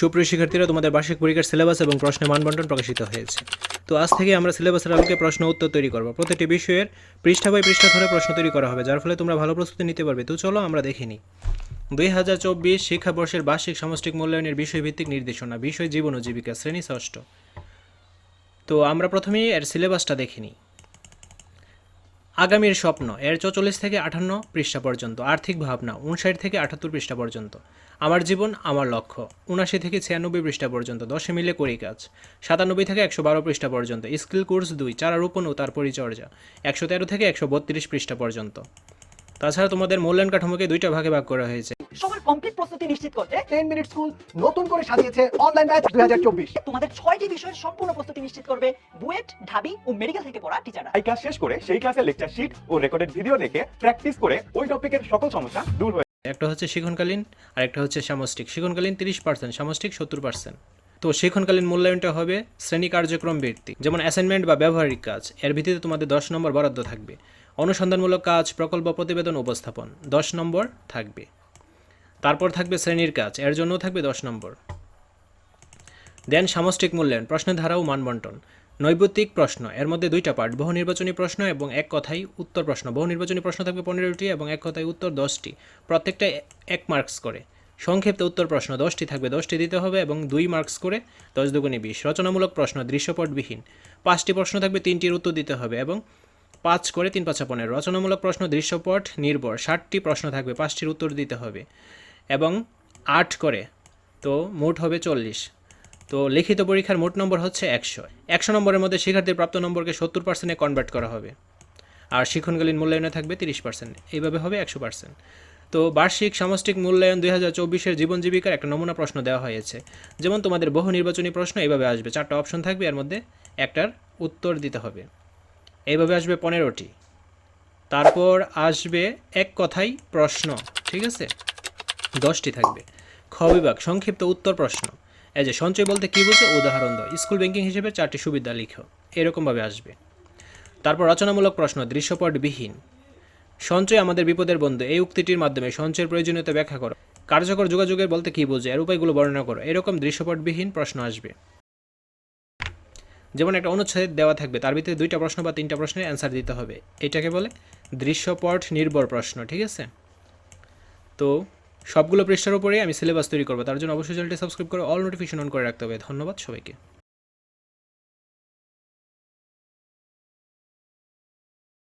সুপ্রিয় শিক্ষার্থীরা, তোমাদের বার্ষিক পরীক্ষার সিলেবাস এবং প্রশ্নের মানবন্টন প্রকাশিত হয়েছে। তো আজ থেকে আমরা সিলেবাসের আলোকে প্রশ্ন উত্তর তৈরি করব। প্রতিটি বিষয়ের পৃষ্ঠা বাই পৃষ্ঠা ধরে প্রশ্ন তৈরি করা হবে, যার ফলে তোমরা ভালো প্রস্তুতি নিতে পারবে। তো চলো আমরা দেখে নিই। দুই হাজার চব্বিশ শিক্ষাবর্ষের বার্ষিক সামষ্টিক মূল্যায়নের বিষয়ভিত্তিক নির্দেশনা, বিষয় জীবন ও জীবিকা, শ্রেণি ষষ্ঠ। তো আমরা প্রথমেই এর সিলেবাসটা দেখে নিই। আগামীর স্বপ্ন, এর চৌচল্লিশ থেকে আঠান্ন পৃষ্ঠা পর্যন্ত, আর্থিক ভাবনা উনষাট থেকে আটাত্তর পৃষ্ঠা পর্যন্ত। আমার জীবন, আমার লক্ষ্য উনাশি থেকে ছিয়ানব্বই পৃষ্ঠা পর্যন্ত, দশে মিলে করি কাজ। সাতানব্বই থেকে একশো বারো পৃষ্ঠা পর্যন্ত, স্কিল কোর্স দুই, চারা রোপণ ও তার পরিচর্যা, একশো তেরো থেকে একশো বত্রিশ পৃষ্ঠা পর্যন্ত। তাছাড়া তোমাদের মূল্যায়ন কাঠামোকে দুইটা ভাগে ভাগ করা হয়েছে। কমপ্লিট প্রস্তুতি নিশ্চিত করতে টেন মিনিট স্কুল নতুন করে সাজিয়েছে অনলাইন ব্যাচ দুই হাজার চব্বিশ। তোমাদের ছয়টি বিষয়ের সম্পূর্ণ প্রস্তুতি নিশ্চিত করবে বুয়েট ঢাবি ও মেডিকেল থেকে পড়া টিচাররা এই ক্লাস শেষ করে সেই ক্লাসের লেকচার শিট ও রেকর্ডেড ভিডিও দেখে প্র্যাকটিস করে ওই টপিকের সকল সমস্যা দূর হয়ে একটা হচ্ছে শিক্ষণকালীন আর একটা হচ্ছে সামষ্টিক। শিক্ষণকালীন তিরিশ পার্সেন্ট সামষ্টিক সত্তর পার্সেন্ট তো শিক্ষণকালীন মূল্যায়নটা হবে শ্রেণি কার্যক্রম ভিত্তিক। যেমন অ্যাসাইনমেন্ট বা ব্যবহারিক কাজ এর ভিত্তিতে তোমাদের দশ নম্বর বরাদ্দ থাকবে। অনুসন্ধানমূলক কাজ প্রকল্প প্রতিবেদন উপস্থাপন দশ নম্বর থাকবে। তারপর থাকবে শ্রেণির কাজ, এর জন্য থাকবে দশ নম্বর। দেন সামষ্টিক মূল্যায়ন, প্রশ্নের ধারা ও মানবন্টন। নৈবত্তিক প্রশ্ন, এর মধ্যে দুইটা পার্ট বহু নির্বাচনী প্রশ্ন এবং এক কথাই উত্তর প্রশ্ন। বহু নির্বাচনী প্রশ্ন থাকবে পনেরোটি এবং এক কথায় উত্তর দশটি। প্রত্যেকটা এক মার্কস করে। সংক্ষিপ্ত উত্তর প্রশ্ন, দশটি থাকবে, দশটি দিতে হবে এবং দুই মার্কস করে দশ দুগুণে বিশ। রচনামূলক প্রশ্ন, দৃশ্যপটবিহীন। পাঁচটি প্রশ্ন থাকবে, তিনটির উত্তর দিতে হবে এবং পাঁচ করে তিন পাঁচা পনেরো। রচনামূলক প্রশ্ন, দৃশ্যপট নির্ভর। ষাটটি প্রশ্ন থাকবে, পাঁচটির উত্তর দিতে হবে। এবং আট করে, তো মোট হবে চল্লিশ। তো লিখিত পরীক্ষার মোট নম্বর হচ্ছে একশো। একশো নম্বরের মধ্যে শিক্ষার্থীর প্রাপ্ত নম্বরকে সত্তর পার্সেন্টে কনভার্ট করা হবে। আর শিক্ষণকালীন মূল্যায়নে থাকবে তিরিশ পার্সেন্ট এইভাবে হবে একশো পার্সেন্ট তো বার্ষিক সামষ্টিক মূল্যায়ন দুই হাজার চব্বিশের জীবন জীবিকার একটা নমুনা প্রশ্ন দেওয়া হয়েছে। যেমন তোমাদের বহু নির্বাচনী প্রশ্ন এইভাবে আসবে। চারটা অপশন থাকবে, এর মধ্যে একটার উত্তর দিতে হবে। এইভাবে আসবে পনেরোটি। তারপর আসবে এক কথাই প্রশ্ন, ঠিক আছে? দশটি থাকবে। খ বিভাগ, সংক্ষিপ্ত উত্তর প্রশ্ন। এই যে, সঞ্চয় বলতে কী বুঝো? উদাহরণ দাও। স্কুল ব্যাংকিং হিসেবে চারটি সুবিধা লিখো। এরকমভাবে আসবে। তারপর রচনামূলক প্রশ্ন, দৃশ্যপটবিহীন। সঞ্চয় আমাদের বিপদের বন্ধু। এই উক্তিটির মাধ্যমে সঞ্চয়ের প্রয়োজনীয়তা ব্যাখ্যা করো। কার্যকর যোগাযোগের বলতে কী বোঝে? এর উপায়গুলো বর্ণনা করো। এরকম দৃশ্যপটবিহীন প্রশ্ন আসবে। যেমন একটা অনুচ্ছেদ দেওয়া থাকবে। তার ভিতরে দুইটা প্রশ্ন বা তিনটা প্রশ্নের অ্যান্সার দিতে হবে। এটাকে বলে দৃশ্যপট নির্ভর প্রশ্ন, ঠিক আছে? তো সবগুলো পৃষ্ঠার উপরেই আমি সিলেবাস তৈরি করব। তার জন্য অবশ্যই চ্যানেলটি সাবস্ক্রাইব করে অল নোটিফিকেশন অন করে রাখতে হবে। ধন্যবাদ সবাইকে।